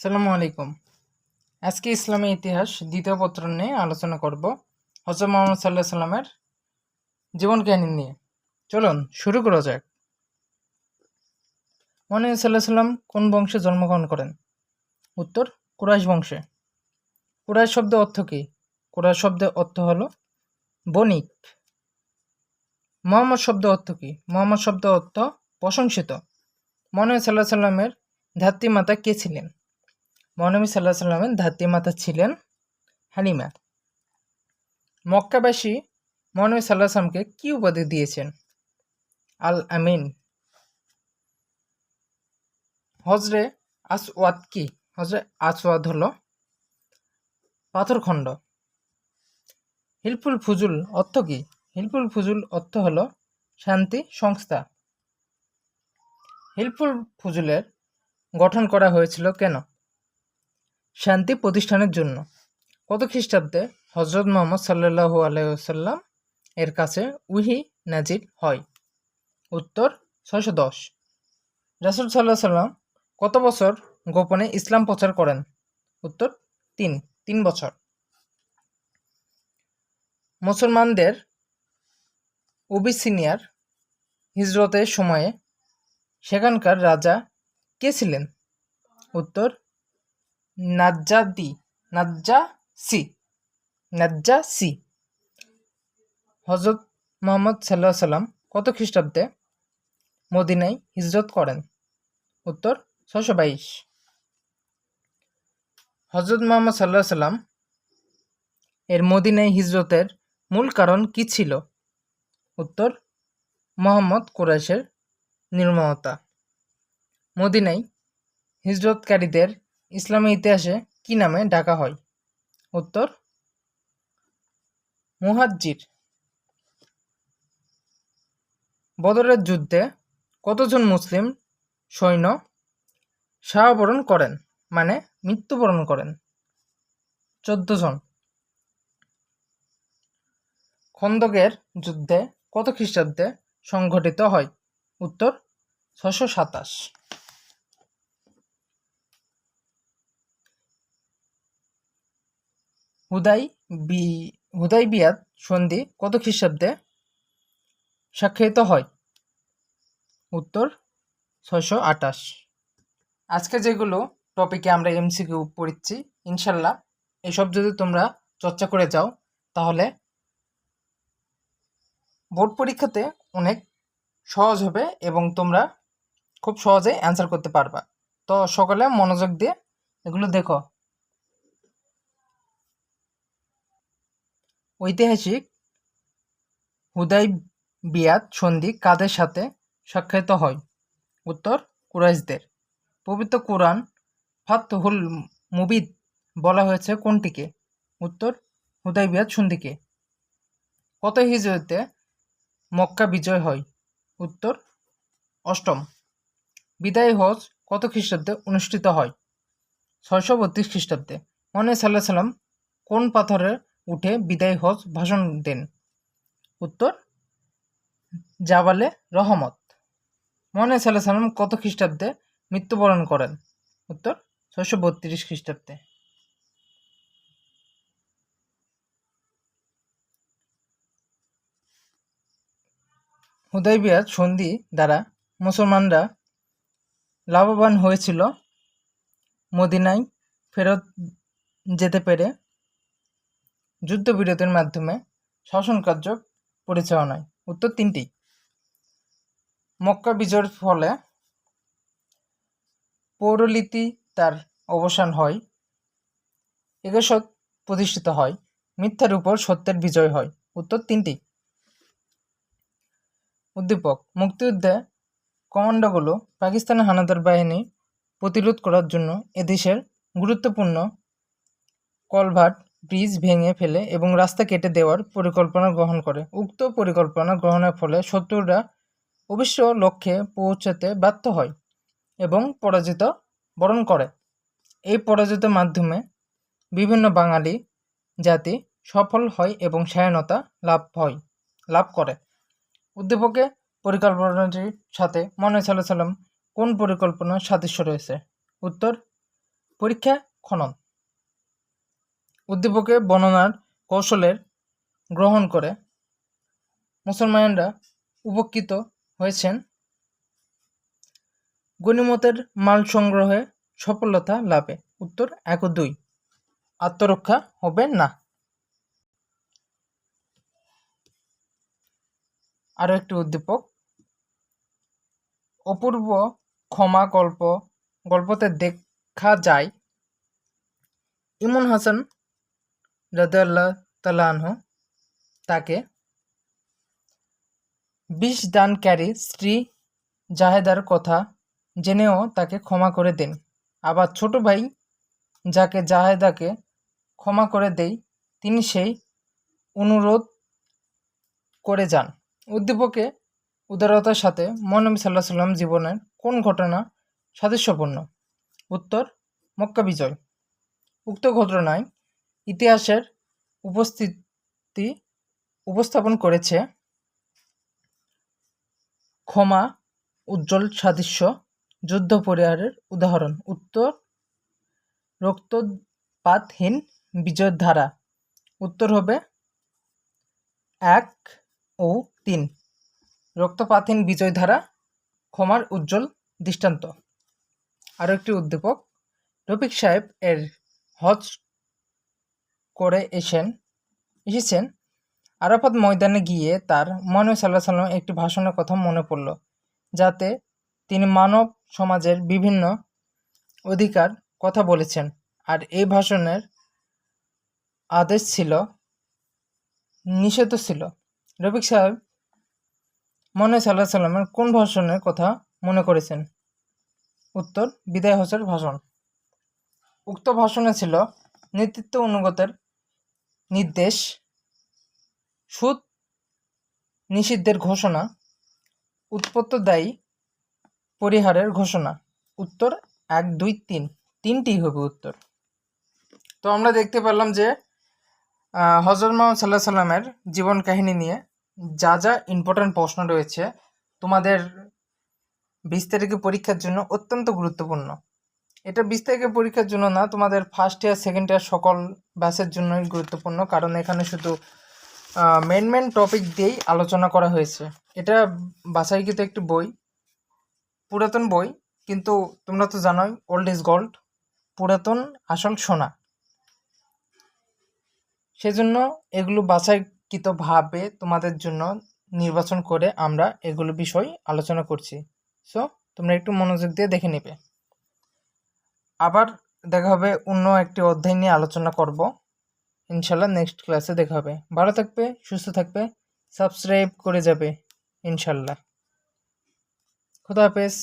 সালামু আলাইকুম। আজকে ইসলামী ইতিহাস দ্বিতীয় পত্র নিয়ে আলোচনা করব হজরত মোহাম্মদ সাল্লাহ সাল্লামের জীবন কাহিনী নিয়ে। চলুন, শুরু করা যাক। মহানবী সাল্লাহ সাল্লাম কোন বংশে জন্মগ্রহণ করেন? উত্তর, কুরাইশ বংশে। কুরাইশ শব্দ অর্থ কী? কুরাইশ শব্দের অর্থ হলো বণিক। মোহাম্মদ শব্দ অর্থ কী? মোহাম্মদ শব্দ অর্থ প্রশংসিত। মহানবী সাল্লাহ সাল্লামের ধাত্রী মাতা কে ছিলেন? মহানবী সাল্লাহ সাল্লামের ধাত্রীমাতা ছিলেন হালিমা। মক্কাবাসী মহানবী সাল্লাহ সাল্লামকে কি উপাধি দিয়েছেন? আল আমিন হজরে আসওয়াদ কি? হজরে আসওয়াদ হলো পাথরখণ্ড। হিলফুল ফুজুল অর্থ কি? হিলফুল ফুজুল অর্থ হলো শান্তি, সংস্থা। হিলফুল ফুজুলের গঠন করা হয়েছিল কেন? শান্তি প্রতিষ্ঠানের জন্য। কত খ্রিস্টাব্দে হজরত মোহাম্মদ সাল্লাহু আলাইসাল্লাম এর কাছে উহি নাজির হয়? উত্তর, ছয়শো দশ। রাসুল সাল্লাহ সাল্লাম কত বছর গোপনে ইসলাম প্রচার করেন? উত্তর, তিন তিন বছর। মুসলমানদের উবিসিনিয়ার হিজরতের সময়ে সেখানকার রাজা কে ছিলেন? উত্তর নাজ্জাদি, নাজ্জাসি নাজ্জাসি। হজরত মোহাম্মদ সাল্লাহ সাল্লাম কত খ্রিস্টাব্দে মদিনায় হিজরত করেন? উত্তর ছশো বাইশ। হজরত মোহাম্মদ সাল্লাহ সাল্লাম এর মদিনায় হিজরতের মূল কারণ কি ছিল? উত্তর, মোহাম্মদ কুরাইশের নির্মমতা। মদিনায় হিজরতকারীদের ইসলামী ইতিহাসে কি নামে ডাকা হয়? উত্তর, মুহাজ্জির। বদরের যুদ্ধে কতজন মুসলিম সৈন্য শাহবরণ করেন? মানে মৃত্যুবরণ করেন। চোদ্দ জন। খন্দকের যুদ্ধে কত খ্রিস্টাব্দে সংঘটিত হয়? উত্তর ছশো সাতাশ। হুদাই বি, হুদাই বিয়াদ সন্ধি কত খ্রিস্টাব্দে স্বাক্ষরিত হয়? উত্তর ছয়শো আটাশ আজকে যেগুলো টপিকে আমরা এমসিকিউ পড়িচ্ছি ইনশাল্লাহ এসব যদি তোমরা চর্চা করে যাও, তাহলে বোর্ড পরীক্ষাতে অনেক সহজ হবে এবং তোমরা খুব সহজে অ্যান্সার করতে পারবা। তো সকলে মনোযোগ দিয়ে এগুলো দেখো। ঐতিহাসিক হুদাই বিয়াত সন্ধি কাদের সাথে স্বাক্ষরিত হয়? উত্তর, কুরাইশদের। পবিত্র কোরআন ফাতহুল মুবিদ বলা হয়েছে কোনটিকে? উত্তর, হুদাই বিয়াত সন্ধিকে। কত হিজরতে মক্কা বিজয় হয়? উত্তর, অষ্টম। বিদায় হজ কত খ্রিস্টাব্দে অনুষ্ঠিত হয়? ছয়শো বত্রিশ খ্রিস্টাব্দে। মনে সাল্লাহ সাল্লাম কোন পাথরে উঠে বিদায় হজ ভাষণ দেন। উত্তর, জাবালে রহমত। মনে সাল্লাহ সাল্লাম কত খ্রিস্টাব্দে মৃত্যুবরণ করেন? উত্তর, ছয়শো বত্রিশ খ্রিস্টাব্দে। হুদাইবিয়ার সন্ধি দ্বারা মুসলমানরা লাভবান হয়েছিল। মদিনায় ফেরত যেতে পেরে যুদ্ধবিরতির মাধ্যমে শাসনকার্য পরিচালনায়। উত্তর তিনটি। মক্কা বিজয়ের ফলে পৌরলীতি তার অবসান হয় এগোসত প্রতিষ্ঠিত হয়, মিথ্যার উপর সত্যের বিজয় হয়। উত্তর তিনটি। উদ্দীপক, মুক্তিযুদ্ধে কমান্ডোগুলো পাকিস্তানের হানাদার বাহিনী প্রতিরোধ করার জন্য এদেশের গুরুত্বপূর্ণ কলভার্ট ব্রিজ ভেঙে ফেলে এবং রাস্তা কেটে দেওয়ার পরিকল্পনা গ্রহণ করে। উক্ত পরিকল্পনা গ্রহণের ফলে শত্রুরা অবশ্য লক্ষ্যে পৌঁছাতে ব্যর্থ হয় এবং পরাজিত বরণ করে। এই পরাজিতের মাধ্যমে বিভিন্ন বাঙালি জাতি সফল হয় এবং স্বাধীনতা লাভ হয়, লাভ করে। উদ্দীপকে পরিকল্পনাটির সাথে মনে সাল্লাহ কোন পরিকল্পনার সাদৃশ্য রয়েছে? উত্তর, পরীক্ষা খনন। উদ্দীপকে বর্ণনার কৌশলের গ্রহণ করে মুসলমানরা উপকৃত হয়েছেন। গণিমতের মাল সংগ্রহে সফলতা লাভে। উত্তর এক দুই। আত্মরক্ষা হবে না। আরও একটি উদ্দীপক। অপূর্ব ক্ষমা গল্প, গল্পতে দেখা যায় ইমন হাসান রাদাল্লাহ তালাহ তাকে বিষ দানকারী স্ত্রী জাহেদার কথা জেনেও তাকে ক্ষমা করে দেন। আবার ছোট ভাই যাকে জাহেদাকে ক্ষমা করে দেয় তিনি সেই অনুরোধ করে যান। উদ্দীপকে উদারতার সাথে মহানবী সাল্লাহ সাল্লাম জীবনের কোন ঘটনা সাদৃশ্যপূর্ণ? উত্তর, মক্কা বিজয়। উক্ত ঘটনায় ইতিহাসের উপস্থিতি উপস্থাপন করেছে ক্ষমা, উজ্জ্বল সাদৃশ্য, যুদ্ধ পরিহারের উদাহরণ। উত্তর, রক্তপাতহীন বিজয় ধারা। উত্তর হবে এক ও তিন। রক্তপাতহীন বিজয় ধারা, ক্ষমার উজ্জ্বল দৃষ্টান্ত। আরও একটি উদ্দীপক, রফিক সাহেব এর হজ করে এসেন, এসেছেন। আরাফাত ময়দানে গিয়ে তার মহানবী সাল্লাহ সাল্লাম একটি ভাষণের কথা মনে পড়ল, যাতে তিনি মানব সমাজের বিভিন্ন অধিকার কথা বলেছেন। আর এই ভাষণের আদেশ ছিল, নিষেধ ছিল। রফিক সাহেব মনে সাল্লাহ সাল্লামের কোন ভাষণের কথা মনে করেছেন? উত্তর, বিদায় হোসের ভাষণ। উক্ত ভাষণে ছিল, নেতৃত্ব অনুগতের নির্দেশ, সুদ নিষিদ্ধের ঘোষণা, উৎপত্তদায়ী পরিহারের ঘোষণা। উত্তর এক, দুই, তিন। তিনটি হবে উত্তর। তো আমরা দেখতে পেলাম যে হজরত মোহাম্মদ সাল্লাহ সাল্লামের জীবন কাহিনী নিয়ে যা যা ইম্পর্ট্যান্ট প্রশ্ন রয়েছে, তোমাদের বিশ তারিখে পরীক্ষার জন্য অত্যন্ত গুরুত্বপূর্ণ। এটা বিশ তারিখে পরীক্ষার জন্য না, তোমাদের ফার্স্ট ইয়ার সেকেন্ড ইয়ার সকল ব্যাচের জন্যই গুরুত্বপূর্ণ। কারণ এখানে শুধু মেন মেন টপিক দিয়েই আলোচনা করা হয়েছে। এটা বাছাইকৃত একটি বই, পুরাতন বই, কিন্তু তোমরা তো জানোই ওল্ড ইজ গোল্ড পুরাতন আসল সোনা। সেজন্য এগুলো বাছাইকৃতভাবে তোমাদের জন্য নির্বাচন করে আমরা এগুলো বিষয় আলোচনা করছি। সো তোমরা একটু মনোযোগ দিয়ে দেখে নেবে। আবার দেখা হবে অন্য একটি অধ্যায় নিয়ে আলোচনা করব। ইনশাল্লাহ নেক্সট ক্লাসে দেখা হবে। ভালো থাকবে, সুস্থ থাকবে সাবস্ক্রাইব করে যাবে ইনশাল্লাহ খুদা হাফেজ।